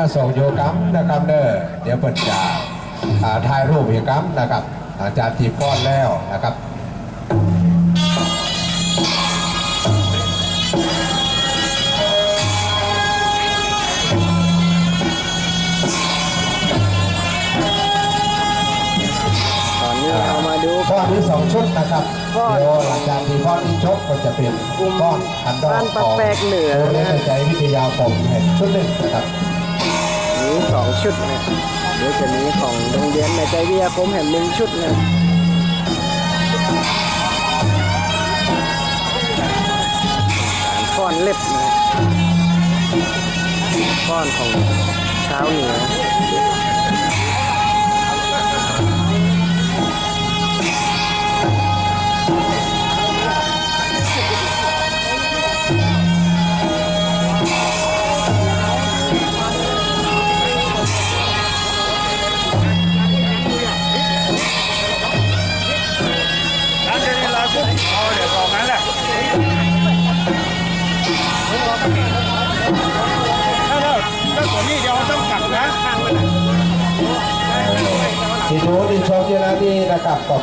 ณสงโยกัมนะครับเด้อเดี๋ยวเปิดจะอ่าถ่ายรูปโยกัมนะครับอาจารย์ทีมก้อนแล้วนะครับตอนนี้เรามาดูก้อนที่สองชุดนะครับก้อนเดี๋ยวหลังจากที่ก้อนที่ชกก็จะเป็นก้อนอันดอบ้านขปะองเหนือโรงเรียนใจวิทยาคมแห่งชุดหนึ่งนะครับ สองชุดนะเดี๋ยวจะมีของโรงเรียนในใจวิทยาคมแห่งหนึ่งชุดนะการฟ้อนเล็บนะฟ้อนของเช้าเหนือ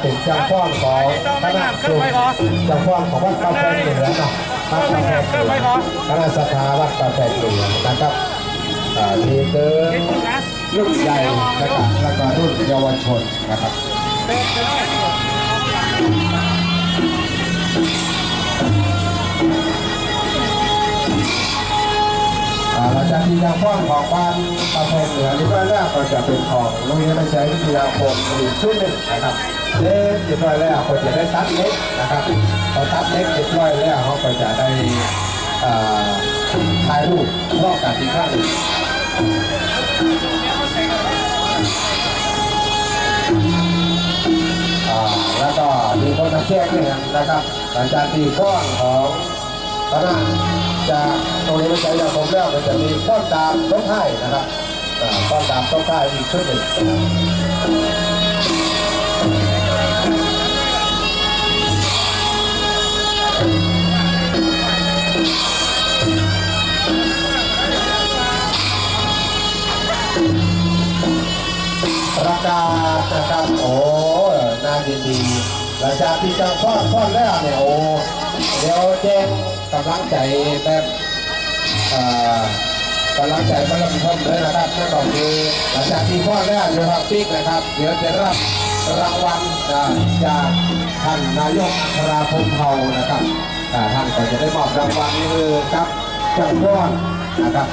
เป็นจังฟ้อนของคณะกลุ่มจังฟ้อนของวัดกาแฟเหนือเนาะวัดกาแฟเหนือคณะสถาวัดกาแฟเหนือนะครับมีเกินนิดนึงนะรุ่นใหญ่นะครับแล้วก็รุ่นเยาวชนนะครับหลังจากที่ยังฟ้อนของบ้านกาแฟเหนือนี่ก็แรกก็จะเป็นของโรงเรียนวิจัยวิทยาคมอีกชุดหนึ่งนะครับ เล็กเรียบร้อยแล้วก็จะได้ตัดเล็กนะครับพอตัดเล็กเรียบร้อยแล้วเขาก็จะได้ถ่ายรูปรอบกันอีกครั้งหนึ่งอ่าแล้วก็มีคนมาแจ้งด้วยนะครับ หลังจากที่ก้อนของคณะจากตรงนี้ไม่ใช่ยาผมแล้วมันจะมีก้อนดามต้นไม้นะครับก้อนดามต้นไม้อีกชุดหนึ่ง ประกาศนะครับโอ้น่ายินดีหลังจากที่จังก้อนก้อนแล้วเนี่ยโอ้เดี๋ยวแจ้งกำลังใจแบบอ่ากำลังใจมาลำพมเลยนะครับนั่นก็คือหลังจากที่พ่อแม่อยู่ครับปิ๊กนะครับ เดี๋ยวจะรับรางวัลจากท่านนายกธราพงษ์เผานะครับท่านก็จะได้มอบรางวัลนี้คือกับจังก้อนนะครับ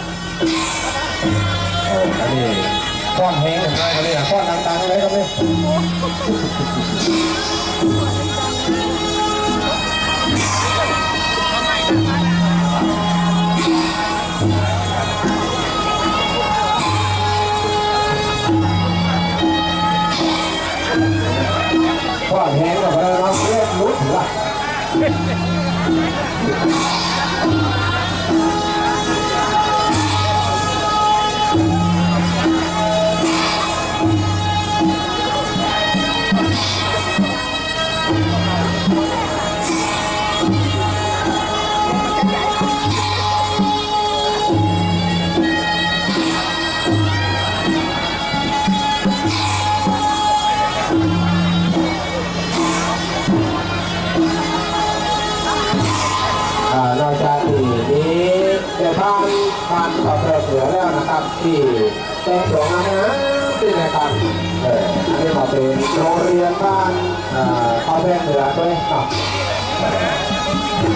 โอ้อันนี้ ก้อนแห้งเลยครับนี่ก้อนต่างๆเลยครับนี่ย นะครับที่แต่งตัวงานนะที่นะครับเอออันนี้ก็เป็นโรงเรียนบ้านเอ่าข้าวแพงเหนือด้วยเนาะ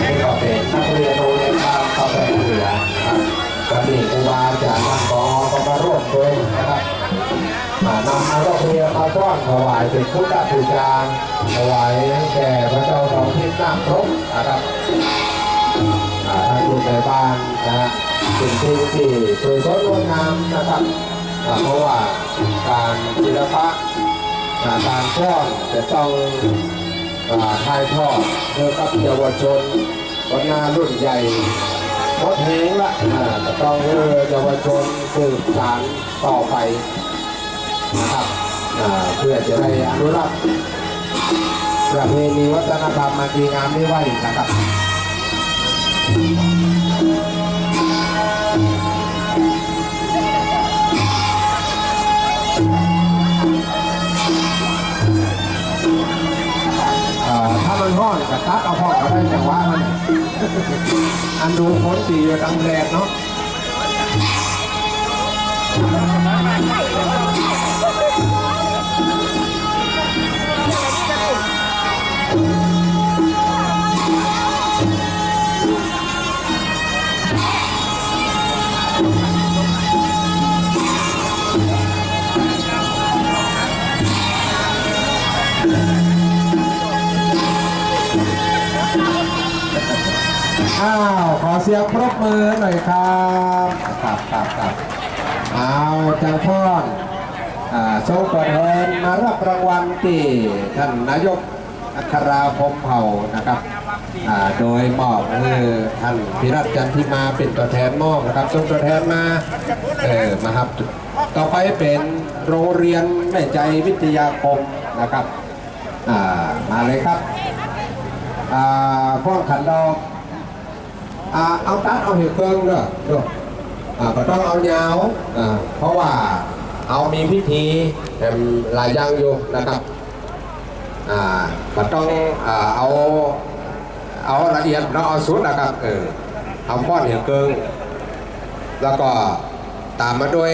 นี่ก็เป็นนักเรียนโรงเรียนบ้านข้าวแพงเหนือครับวันนี้ครูบาอาจารย์ท่านกอก็มาร่วมด้วยนะครับอ่านำเอาดอกเรียนมาต้อนถวายเป็นพุทธบูชาถวายแก่พระเจ้าสองทิศนาครบนะครับอ่าทางคุณในบ้านนะฮะ สิ่งที่ที่สวยสดงดงามนะครับเพราะว่าการศิลปะการฟ้อนจะต้องถ่ายทอดเกี่ยวกับเยาวชนวันนารุ่นใหญ่หมดเหงละจะต้องเออเยาวชนสืบสานต่อไปนะครับเพื่อจะได้อนุรักษ์ประเพณีวัฒนธรรมมาดีงามนี้ไหวนะครับ รับตัดเอาพ่อเขาได้แต่ว่ามันอันดูคนตีอยู่ตังแดดเนาะ อ้าวขอเสียงปรบมือหน่อยครับครับครับครับเอาจังพอนอ่าโชว์ก่อนแทนมารับรางวัลที่ท่านนายกอัคราพมเผ่านะครับโดยมอบคือท่านพิรัตน์จันทิมาเป็นตัวแทนมอบนะครับส่งตัวแทนมาเออมาครับต่อไปเป็นโรงเรียนแม่ใจวิทยาคมนะครับมาเลยครับอ่าพ่อขันดอก อ่าเอาตัดเอาเห็ดเพิ่งเด้อเด้ออ่าก็ต้องเอายาวอ่าเพราะว่าเอามีพิธีหลายอย่างอยู่นะครับอ่าก็ต้องอ่าเอาเอาละเอียดเราเอาสุดนะครับเออเอาก้อนเห็ดเกิงแล้วก็ตามมาด้วย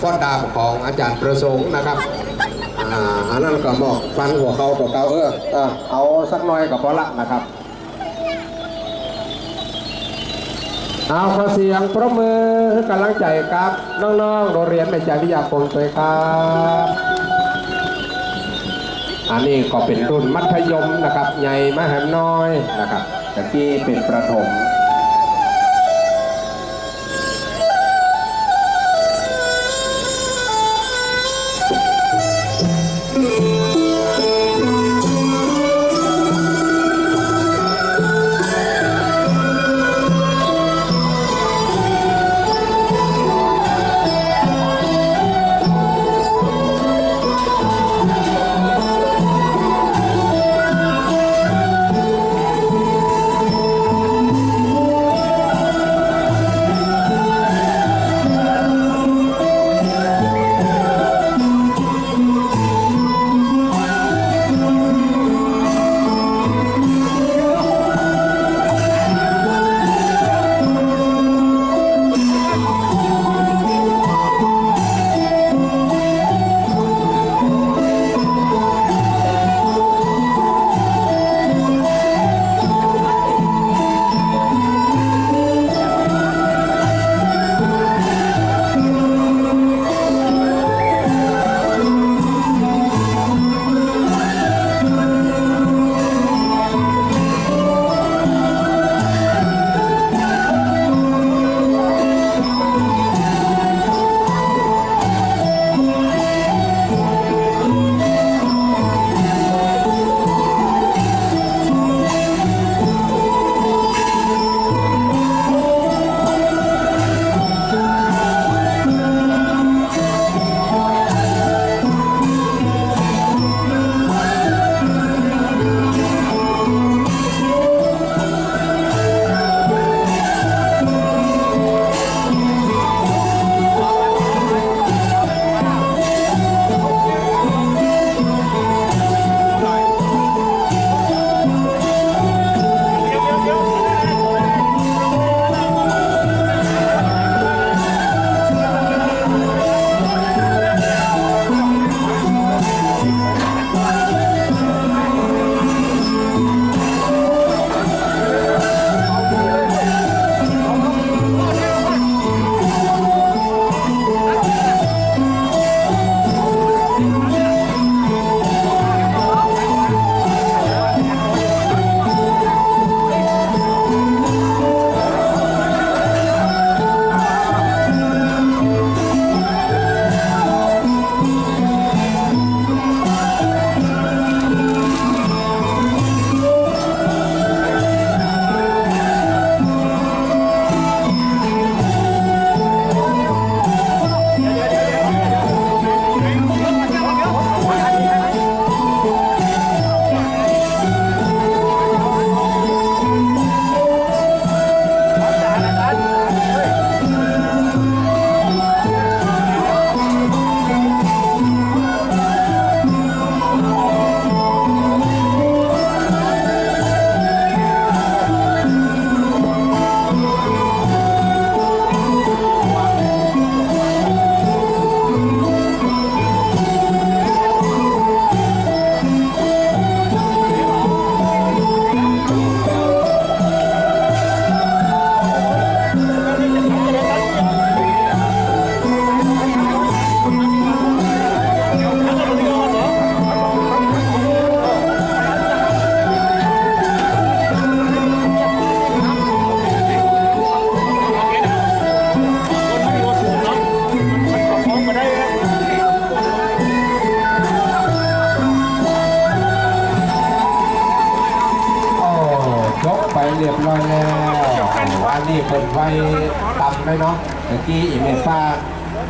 ฟอนดามของอาจารย์ประสงค์นะครับอ่าอันนั้นก็บอกฟันหัวเขาตัวเก่าเออเอาสักหน่อยก็พอละนะครับ เอาขอเสียงปรบมือให้กำลังใจครับ น้องๆโรงเรียนแม่ใจวิทยาคมเลยครับ อันนี้ก็เป็นรุ่นมัธยมนะครับ ใหญ่มหาน้อยนะครับแต่ที่เป็นประถม ไหมเนาะเมื่อกี้อีเมลฟ้า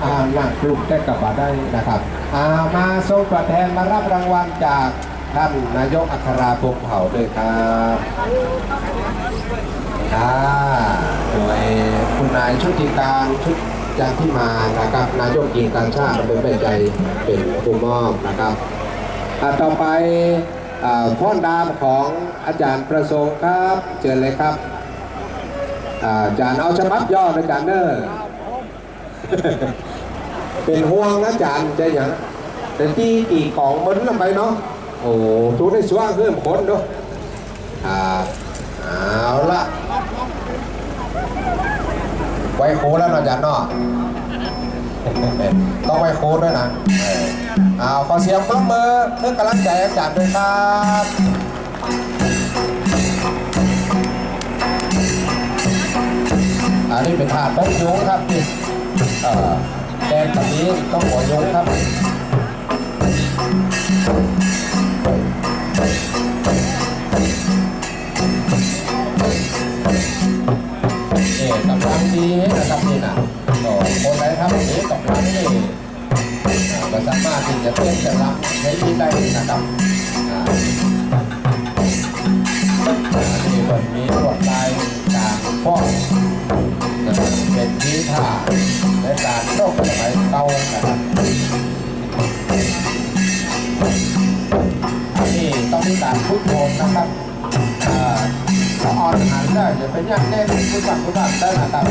อ่าหนังกลุ่มได้กลับมาได้นะครับอ่ามาส่งตัวแทนมารับรางวัลจากท่านนายกอัคราพงษ์เผ่าด้วยครับอ่าโดยคุณนายชุติการชุดยานที่มานะครับนายกหญิงการชาติเป็นเป็นใจเป็นผู้มอบนะครับอ่าต่อไปอ่าฟ้อนดามของอาจารย์ประสงค์ครับ เชิญเลยครับ จารย์เอาฉบับย่อนะอาจารย์เนอเป็นห่วงนะอาจารย์ใจอย่างแต่ที่ตีของมันลงไปเนาะโอ้ทุกได้ช่วงเพิ่มคนเนาะอ่าเอาละไว้โคแล้วนะอาจารย์เนาะต้องไว้โค้ดด้วยนะเอาขอเสียงปรบมือเพื่อกำลังใจอาจารย์ด้วยครับ อันนี้เป็นถาดต้องยุงครับนี่เอ่อแดงแบบนี้ต้องหัวยุงครับนี่กำลังดีนะครับนี่นะก็คนไหนทำอย่างนี้กำลังนี่อ่าก็สามารถที่จะเต้นจะรับใช้ที่ได้นะครับอ่าอันนี้มันมีลวดลายการป้อง นะครับเป็นวิธาในการโต้สมัยเก่านะครับนนี้ต้องมีการฝึกฝนนะครับถ้าออนหารได้เดี๋ยวเป็นย่างแน่นคุณบัตรคุณบัตรได้นะครับ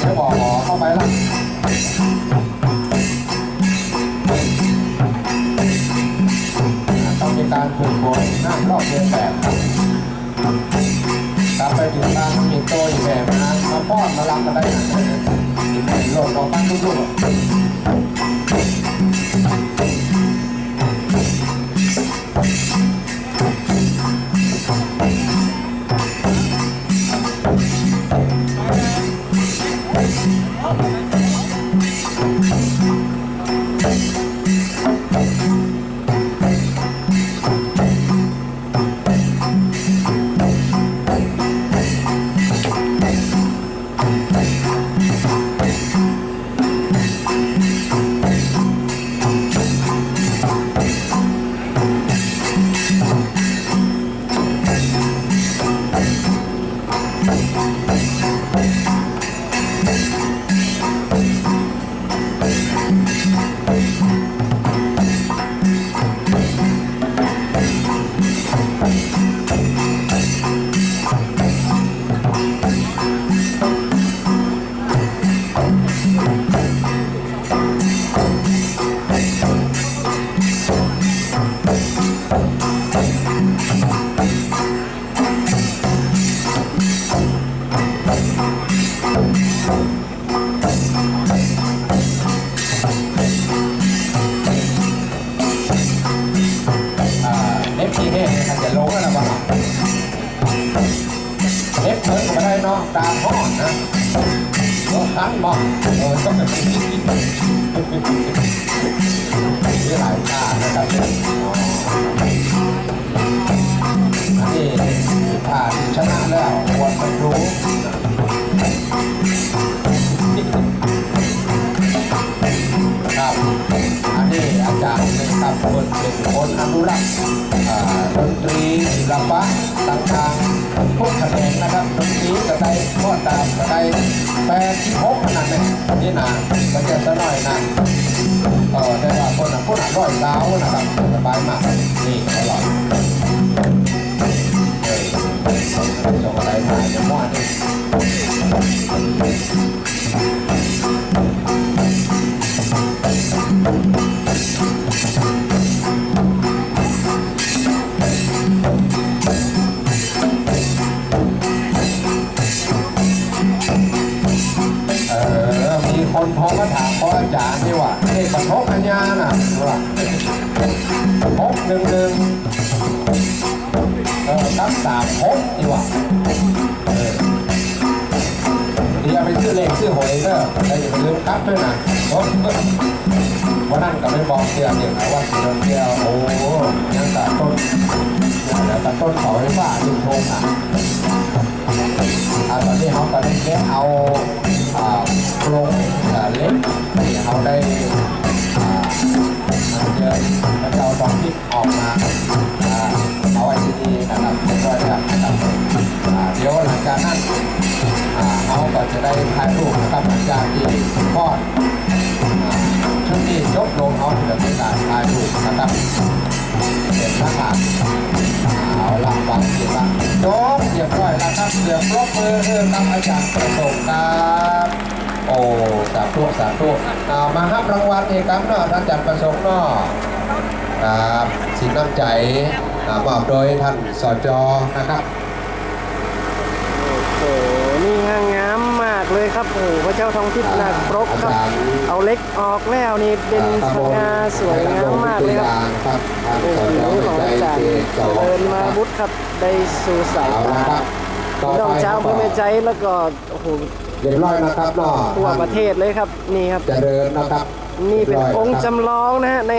ไม่บอกหอเข้าไปล้วต้องมีการฝึกฝนหน้ารอบเรียนแบบครับ ไปถึงบ้านมีโตอยู่แบบนะมาป้อนมาลังกันได้เป็นโลกของบ้านทุกๆ ตามห้อนนะก็คันบ้างโอ้ยต้องเป็นมีหลายตานะครับอันนี้ผ่านชนะแล้วควรจะรู้ครับอันนี้อาจารย์เป็นครับคนเป็นคนอนุรักษ์ดนตรีศิลปะต่างๆทุกแขนงนะครับ กระไดข้อตามกระไดแปดที่หกขนาดนี้นี่นะมันจะสะหน่อยนะเออได้ว่าคนอะคนอะร้อยเล้าวนะครับสบายมากนี่อดเออส่งอะไรมาจะมั่วนี่ เออ มีคนโทรมาถามพ่ออาจารย์นี่ว่าเด็กปฐมปัญญาน่ะว่าหกหนึ่งหนึ่งเออตั้งสามหกนี่ว่าเออเดี๋ยวไปซื้อเลขซื้อหวยเด้อแต่อย่าไปลืมครับด้วยนะโอ้วันนั้นก็ไม่บอกเสียเดียวนะว่าสีน้ำเดียวโอ้ยังตัดต้นแล้วตัดต้นเขาให้ฟ้าดึงโทงอะ อาตอนนี้เขาตอนได้เขาเอาโครงเล็กที่เขาได้มันจะมันจะเอาลองที่ออกมาเอาไว้ที่นี่นะครับแล้วก็จะนะครับเดี๋ยวหลังจากนั้นเขาก็จะได้ถ่ายรูปนะครับหลังจากที่ทอดชุดที่ยกลงเขาจะเป็นกาถ่ายรูปนะครับ เป็นทหารเอาละวางเสียละจบเรียบร้อยแล้วครับเสือปรบมือเออครับอาจารย์ประสงค์ครับโอ้สาธุสาธุเอามารับรางวัลเอกครับเนาะอาจารย์ประสงค์เนาะครับสินน้ำใจมอบโดยท่านสจนะครับโอ้โหนี่งงามมาก เลยครับโอ้โหพระเจ้าทองทิพย์นาคปรกครับอาจารย์เอาเล็กออกแล้วนี่เป็นสง่าสวยงามมากเลยครับครับท่านโอ้สโหจของใจอาจารย์เจเจสองริญมาบุตรครับได้สู่สายเอาละตาครับต่อพี่น้องไปเจ้าเพื่อแม่ใจแล้วก็โอ้โหเรียบร้อยนะครับเนาะทั่วประเทศเลยครับนี่ครับเจริญนะครับนี่เป็นรียบร้ยองค์นะครับจำลองนะฮะใน